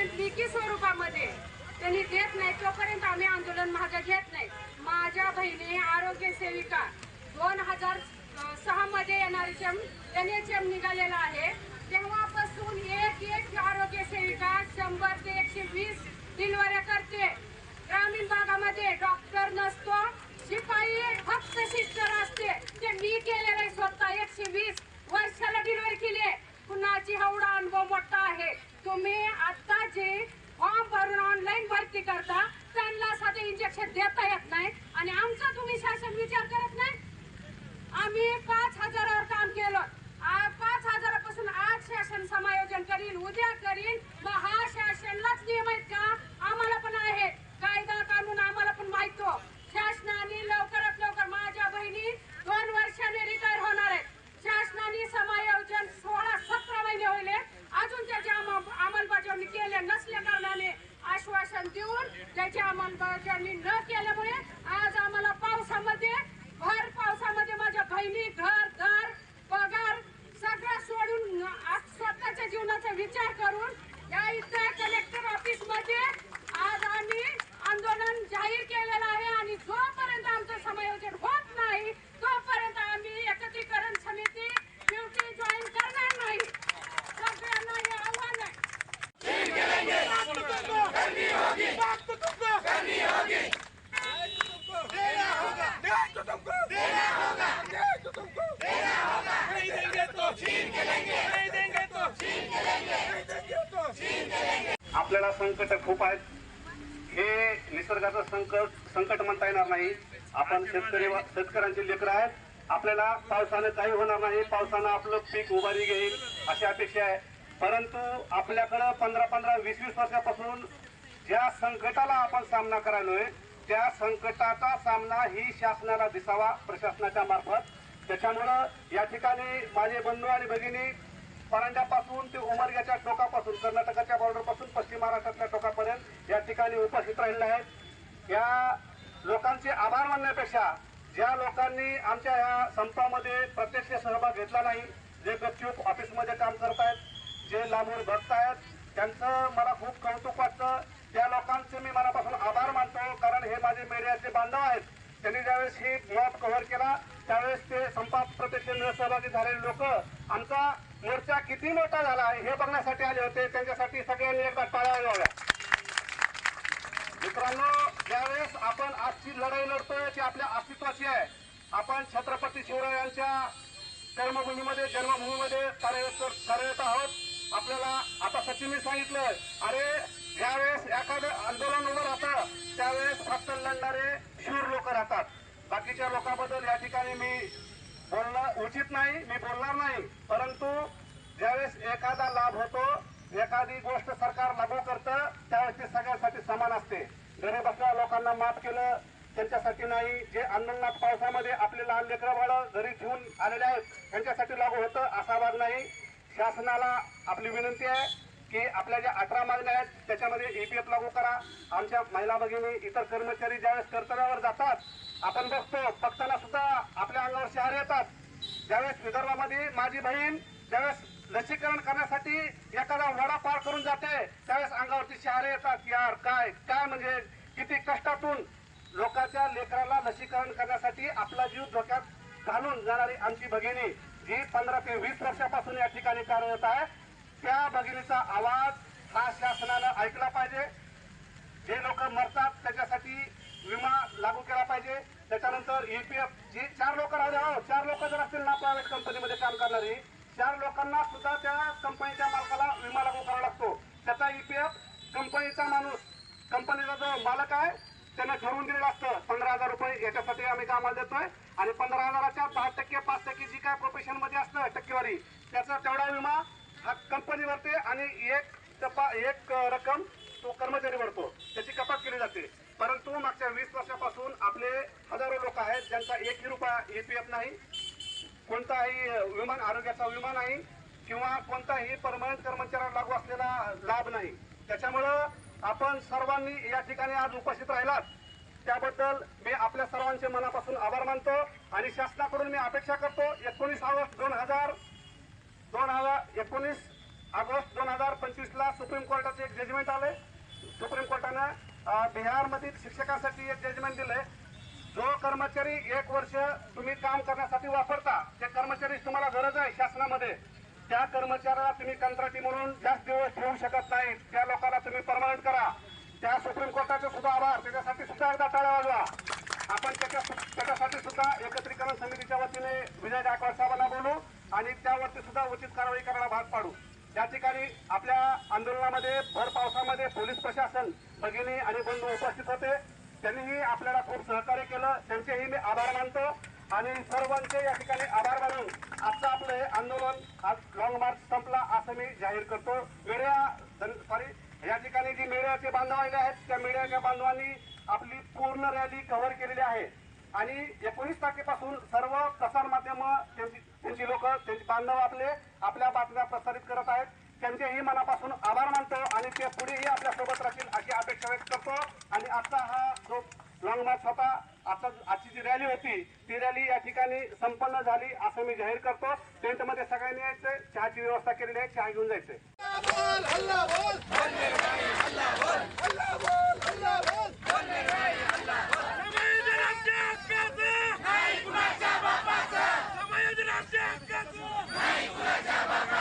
लिखी स्वरूपामध्ये त्यांनी देत नाही तोपर्यंत आम्ही आंदोलन मागे घेत नाही. माझ्या बहिणी आरोग्य सेविका दोन हजार सहा मध्ये हेच एम निघालेला आहे तेव्हापासून एक एक आरोग्य सेविका शंभर ते एकशे वीस दिनवाऱ्या करते. ग्रामीण भागामध्ये डॉक्टर नसतो शिपाई फक्त सिस्टर असते ते मी केलेलं आहे स्वतः एकशे वीस वर्षाला डिलिव्हरी केली आहे कुणाची एवढा अनुभव मोठा आहे तुम्ही आता जे फॉर्म भरून ऑनलाईन भरती करता त्यांना साधे इंजेक्शन देता येत नाही आणि आमचा तुम्ही शासन विचार करत नाही आम्ही पाच हजारावर काम केलं आ- पाच हजारापासून आज शासन समायोजन करीन उद्या करीन मग हा शासनलाच नियम आहेत का आम्हाला पण आहे कायदा कानून आम्हाला पण माहितो शासनाने लवकरात लवकर माझ्या बहिणी दोन वर्षाने रिटायर होणार आहेत शासनाने समायोजन सोळा सतरा महिने होईल अजून त्याची अंम- अंमलबजावणी केल्या नसल्या कारणाने आश्वासन देऊन त्याची अंमलबजावणी न केल्यामुळे आज आम्हाला पावसामध्ये भर पावसामध्ये माझ्या बहिणी घर घर पगार सगळं सोडून आज स्वतःच्या जीवनाचा विचार करून या इथं कलेक्टर ऑफिसमध्ये आज आम्ही आंदोलन जाहीर केलेलं आहे आणि जोपर्यंत आमचं समायोजन होत नाही तोपर्यंत आम्ही एकत्रीकरण समिती ड्युटी जॉईन करणार नाही सगळ्यांना हे आव्हान आहे आपल्याला संकट खूप आहेत. हे निसर्गाचं संकट संकट म्हणता येणार नाही. आपण शेतकरी शेतकऱ्यांचे लेकर आहेत. आपल्याला पावसाने काही होणार नाही. पावसानं आपलं पीक उभारी घेईल अशी अपेक्षा आहे. परंतु आपल्याकडं पंधरा पंधरा वीस वीस वर्षापासून ज्या संकटाला आपण सामना करायलोय त्या संकटाचा सामना ही शासनाला दिसावा प्रशासनाच्या मार्फत. त्याच्यामुळं या ठिकाणी माझे बंधू आणि भगिनी परांड्यापासून ते उमरग्याच्या टोकापासून कर्नाटकाच्या बॉर्डरपासून पश्चिम महाराष्ट्रातल्या टोकापर्यंत या ठिकाणी उपस्थित राहिलेले आहेत. या लोकांचे आभार मानण्यापेक्षा ज्या लोकांनी आमच्या या संपामध्ये प्रत्यक्ष सहभाग घेतला नाही जे गपचूप ऑफिसमध्ये काम करतायत जे लांबून आहेत त्यांचं मला खूप कौतुक वाटतं. त्या लोकांचे मी मनापासून आभार मानतो कारण हे माझे मीडियाचे बांधव आहेत. त्यांनी ज्यावेळेस ही मॉब कव्हर केला त्यावेळेस ते संपात प्रत्यक्ष न सहभागी झालेले लोक आमचा मोर्चा किती मोठा झाला आहे हे बघण्यासाठी आले होते. त्यांच्यासाठी सगळ्यांनी एकदा टाळ्या लावल्या. मित्रांनो ज्यावेळेस आपण आजची लढाई लढतोय ती आपल्या अस्तित्वाची आहे. आपण छत्रपती शिवरायांच्या कर्मभूमीमध्ये जन्मभूमीमध्ये कार्यरत कार्यरत आहोत. आपल्याला आता सचिनने सांगितलं अरे ज्यावेळेस एखादं आंदोलन उभं राहतं त्यावेळेस फक्त लढणारे शूर लोक राहतात. बाकीच्या लोकांबद्दल या ठिकाणी मी बोलणं उचित नाही मी बोलणार नाही. परंतु ज्यावेळेस एखादा लाभ होतो एखादी गोष्ट सरकार लागू करतं त्यावेळेस ते सगळ्यांसाठी समान असते. घरी बसल्या लोकांना माफ केलं त्यांच्यासाठी नाही. जे आंदोलनात पावसामध्ये आपले लहान लेकरं बाळं घरी ठेवून आलेले आहेत त्यांच्यासाठी लागू होतं असा भाग नाही. शासनाला आपली विनंती आहे की आपल्या ज्या अठरा मागण्या आहेत त्याच्यामध्ये ईपीएफ लागू करा. आमच्या महिला भगिनी इतर कर्मचारी ज्यावेळेस कर्तव्यावर जातात आपण बघतो बघताना सुद्धा आपल्या अंगावर शहर येतात. ज्यावेळेस विदर्भामध्ये माझी बहीण ज्यावेळेस लसीकरण करण्यासाठी एखादा वडा पार करून जाते त्यावेळेस अंगावरती शहारे येतात यार काय काय म्हणजे किती कष्टातून लोकांच्या लेकराला लसीकरण करण्यासाठी आपला जीव धोक्यात घालून जाणारी आमची भगिनी जी पंधरा ते वीस वर्षापासून या ठिकाणी कार्यरत आहे त्या भगिनीचा आवाज हा शासनानं ऐकला पाहिजे. जे लोक मरतात त्याच्यासाठी विमा लागू केला पाहिजे. त्याच्यानंतर ईपीएफ जी चार लोक राहिले हो चार लोक जर असतील ना प्रायव्हेट कंपनीमध्ये काम करणारी चार लोकांना सुद्धा त्या कंपनीच्या मालकाला विमा लागू करावा लागतो. त्याचा ईपीएफ कंपनीचा माणूस कंपनीचा जो मालक आहे त्यांना ठरवून दिलेलं असतं पंधरा हजार रुपये याच्यासाठी आम्ही कामाला देतोय आणि पंधरा हजाराच्या दहा टक्के पाच टक्के जी काय प्रोफेशनमध्ये असतं टक्केवारी त्याचा तेवढा विमा हा कंपनीवरती आणि एक तपा एक रक्कम तो कर्मचारी भरतो. त्याची कपात केली जाते. परंतु मागच्या वीस वर्षापासून आपले हजारो लोक आहेत ज्यांचा एकही रुपया ईपीएफ नाही कोणताही विमान आरोग्याचा विमा नाही किंवा कोणताही परमनंट कर्मचाऱ्याला लागू असलेला लाभ नाही. त्याच्यामुळं आपण सर्वांनी या ठिकाणी आज उपस्थित राहिलात. त्याबद्दल मी आपल्या सर्वांचे मनापासून आभार मानतो आणि शासनाकडून मी अपेक्षा करतो एकोणीस ऑगस्ट दोन हजार दोन हजार एकोणीस ऑगस्ट दोन हजार पंचवीसला सुप्रीम कोर्टाचे एक जजमेंट आले सुप्रीम कोर्टानं बिहारमधील शिक्षकासाठी एक जजमेंट दिलंय. जो कर्मचारी एक वर्ष तुम्ही काम करण्यासाठी वापरता त्या कर्मचारी तुम्हाला गरज आहे शासनामध्ये. त्या कर्मचाऱ्याला तुम्ही कंत्राटी म्हणून जास्त दिवस ठेवू शकत नाही त्या लोकांना तुम्ही परमनंट करा. त्या सुप्रीम कोर्टाचे सुद्धा आभार. त्याच्यासाठी सुद्धा एकदा टाळ्या वाजवा. आपण त्याच्या त्याच्यासाठी सुद्धा एकत्रीकरण समितीच्या वतीने विजय गायकवाड साहेबांना बोलू. आणि त्यावरती सुद्धा उचित कारवाई करायला भाग पाडू. या ठिकाणी आपल्या आंदोलनामध्ये भर पावसामध्ये पोलीस प्रशासन भगिनी आणि बंधू उपस्थित होते. त्यांनीही आपल्याला खूप सहकार्य केलं. त्यांचेही मी आभार मानतो. आणि सर्वांचे या ठिकाणी आभार मानून आजचं आपलं हे आंदोलन आज लॉंग मार्च संपला असं मी जाहीर करतो. वेड्या सॉरी या ठिकाणी जी मेळ्याचे बांधव आलेले आहेत त्या मेळ्याच्या बांधवांनी आपली पूर्ण रॅली कव्हर केलेली आहे. आणि एकोणीस तारखेपासून सर्व प्रसार माध्यम त्यांची त्यांची लोक त्यांचे बांधव आपले आपल्या बातम्या प्रसारित करत आहेत. त्यांचेही मनापासून आभार मानतो आणि ते पुढेही आपल्यासोबत राहतील अशी अपेक्षा व्यक्त करतो. आणि आजचा हा जो लॉंग मार्च होता आता आजची जी रॅली होती ती रॅली या ठिकाणी संपन्न झाली असं मी जाहीर करतो. टेंटमध्ये सगळ्यांनी यायचं चहाची व्यवस्था केलेली आहे चहा घेऊन जायचंय बोल.